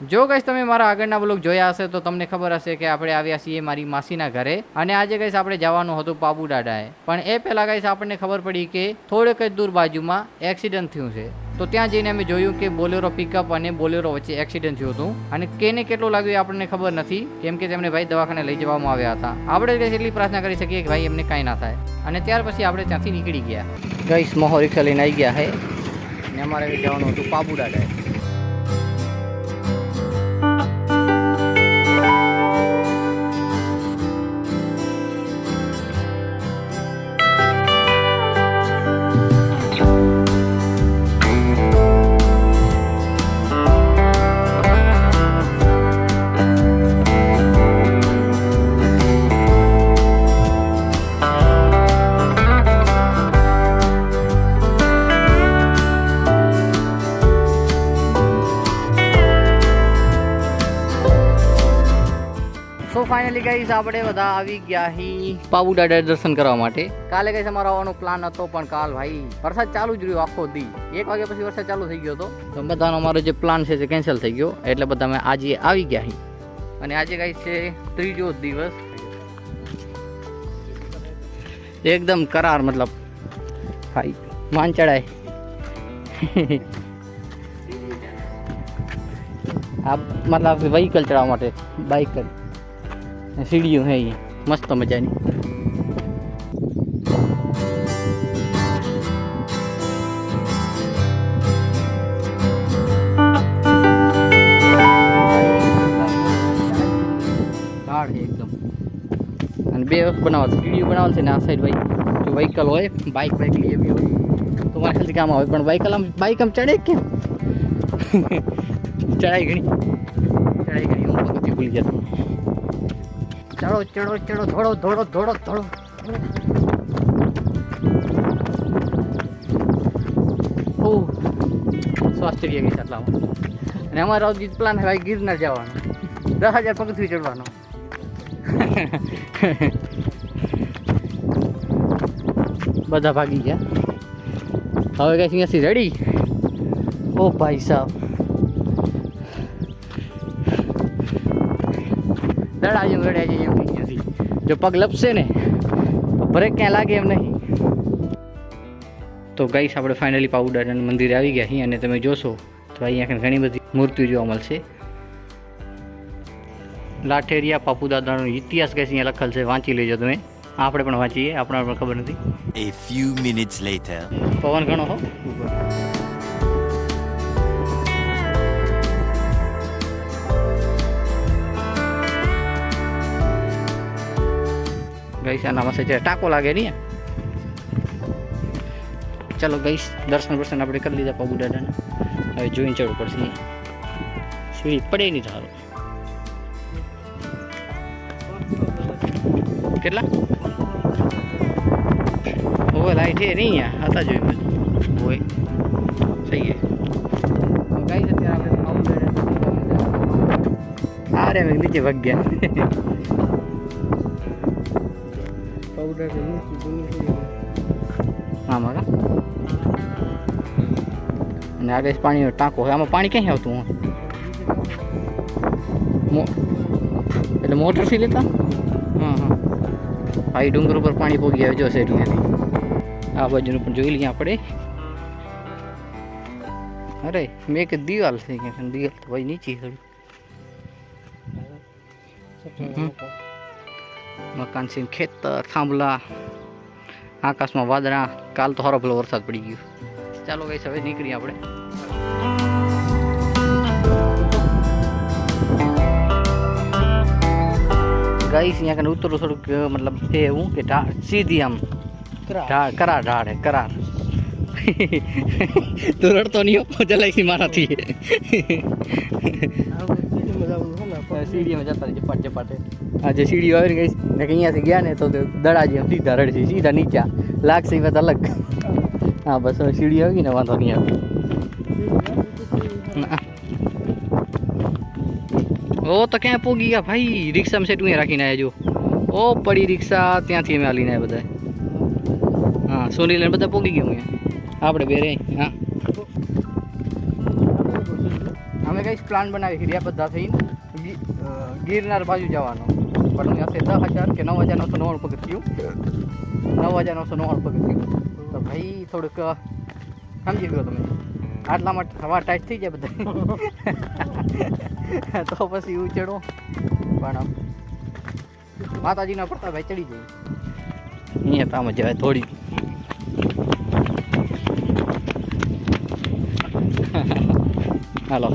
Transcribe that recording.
જો ગઈશ તમે મારા આગળના બ્લોગ જોયા હશે તો તમને ખબર હશે કે આપણે આવ્યા છીએ મારી માસીના ઘરે અને આજે ગઈશ આપણે જવાનું હતું પાબુડાડાએ પણ એ પહેલાં ગઈશ આપણને ખબર પડી કે થોડેક જ દૂર બાજુમાં એક્સિડન્ટ થયું છે. તો ત્યાં જઈને અમે જોયું કે બોલેરો પિકઅપ અને બોલેરો વચ્ચે એક્સિડન્ટ થયું હતું. અને કેને કેટલું લાગ્યું આપણને ખબર નથી, કેમ કે તેમને ભાઈ દવાખાને લઈ જવામાં આવ્યા હતા. આપણે ગઈશ એટલી પ્રાર્થના કરી શકીએ કે ભાઈ એમને કાંઈ ના થાય. અને ત્યાર પછી આપણે ત્યાંથી નીકળી ગયા. ગઈશ મોહો રિક્ષા લઈને આવી ગયા હે. ને અમારે જવાનું હતું પાબુ સો ફાઇનલી ગઈસ આપણે બધા આવી ગયા હી. પાબુ દાદા દર્શન કરવા માટે. કાલે ગઈસ અમારો આવવાનો પ્લાન હતો પણ કાલ ભાઈ વરસાદ ચાલુ જ રહ્યો આખો દી. એક વાગ્યા પછી વરસાદ ચાલુ થઈ ગયો હતો. તો બધાનો અમારો જે પ્લાન છે તે કેન્સલ થઈ ગયો. એટલે બધા અમે આજે આવી ગયા હી. અને આજે ગઈ છે ત્રીજો દિવસ. એકદમ કરાર મતલબ ભાઈ માન ચડાય. આ મતલબ વ્હીકલ ચડાવવા માટે બાઇક કરી સીડીઓ હે મસ્ત મજાની. ઝાડ એકદમ. અને બે વખત બનાવવા સીડીઓ બનાવવા છે ને આ સાઈડ ભાઈ. જો વ્હીકલ હોય બાઇક બાઇક લઈ આવી હોય. તો મારા ખ્યાલથી કામ આવે, પણ વ્હીકલ આમ બાઇક આમ ચડે કેમ? ચડાઈ ઘણી. ચડાઈ ઘણી, હું ભૂલી જતો ચડો ચડો ચડો થોડો ધોડો ધોડો ધોડો ઓહ સ્વાસ્થ્ય ગઈ આટલામાં અને અમારો ગીત પ્લાન હવે ગિરનાર જવાનો. દસ હજાર પગથી ચડવાનો. બધા ભાગી ગયા. હવે કઈ અહીંયાથી રેડી ઓ ભાઈ સાહેબ દડા જેમ રડ્યા જઈએ એમ અહીંયાથી જો પગ લપશે ને બ્રેક ક્યાં લાગે એમ નહીં. તો ગઈશ આપણે ફાઇનલી પાઉડર મંદિરે આવી ગયા છીએ અને તમે જોશો તો અહીંયા ઘણી બધી મૂર્તિઓ જોવા મળશે. લાઠેરિયા પાપુ દાદાનો ઇતિહાસ કઈ અહીંયા લખેલ છે વાંચી લેજો તમે. આપણે પણ વાંચીએ આપણને પણ ખબર નથી. A few minutes later. પવન ઘણો હો. ગઈશ આના પાસે જે ટાકો લાગે નહીં. ચાલો ગઈશ દર્શન દર્શન આપણે કરી લીધા પબુ દાદાને. હવે જોઈને ચડવું પડશે. સીડી પડે નહીં સારું કેટલા? ઓવે લાઈટ હે નહીં હતા જોઈ મને ઓય સહી ગયા ગાઈસ અત્યારે આપણે આ રે નીચે વગ ગયા પાવડર આમાં કા? અને આગળ પાણીનો ટાંકો હોય આમાં પાણી ક્યાં આવતું હોય? એટલે મોટરથી લેતા? હા હા ભાઈ ડુંગર ઉપર પાણી પોગી આવે જો સેટ આ બાજુનું પણ જોઈ લઈએ આપણે. અરે મેં કે દિવાલ થઈ ગયા દિવાલ તો ભાઈ નીચી થોડી હમ. મકાન છે ખેતર થાંભલા આકાશમાં વાદળા કાલ તો હરો ભલો વરસાદ પડી ગયો. ચાલો ગઈ હવે નીકળીએ આપણે. ગઈશ અહીંયા કને ઉતરું થોડુંક મતલબ એ એવું કે ઢાળ સીધી આમ. કરાર. ઢાળ કરાર તું રડતો નહીં ચલાવીશ મારાથી. સીડીમાં જતા ચપાટ ચપાટે. આ જે સીડીઓ આવી ને કે અહીંયાથી ગયા ને તો દડાજી એમ સીધા રડશે સીધા નીચા. લાગશે વાત અલગ. હા, બસ હવે સીડી આવી ને વાંધો નહીં આવે. ઓ, તો ક્યાં પોગી ગયા? ભાઈ, રિક્ષામાં સેટ અહીંયા રાખીને આવ્યા જો. ઓ, પડી રિક્ષા, ત્યાંથી અમે હાલીને આવ્યા બધા હા સોની લઈને બધા પોગી ગયા અહીંયા. આપણે બે રે હા. અમે કઈ પ્લાન બનાવી રહ્યા બધા થઈને? ગિરનાર બાજુ જવાનો. પણ હશે દસ હજાર કે નવ હજાર નવસો નવ્વાણું પગથિયું નવ હજાર નવસો નવ્વાણું પગથિયું તો ભાઈ થોડુંક સમજી ગયો તમે. આટલા માટે હવા ટાઈટ થઈ જાય બધા. તો પછી ઉચેડો પણ માતાજીના પડતા ભાઈ ચડી જાય. અહીંયા તામ જાય થોડી. હાલો.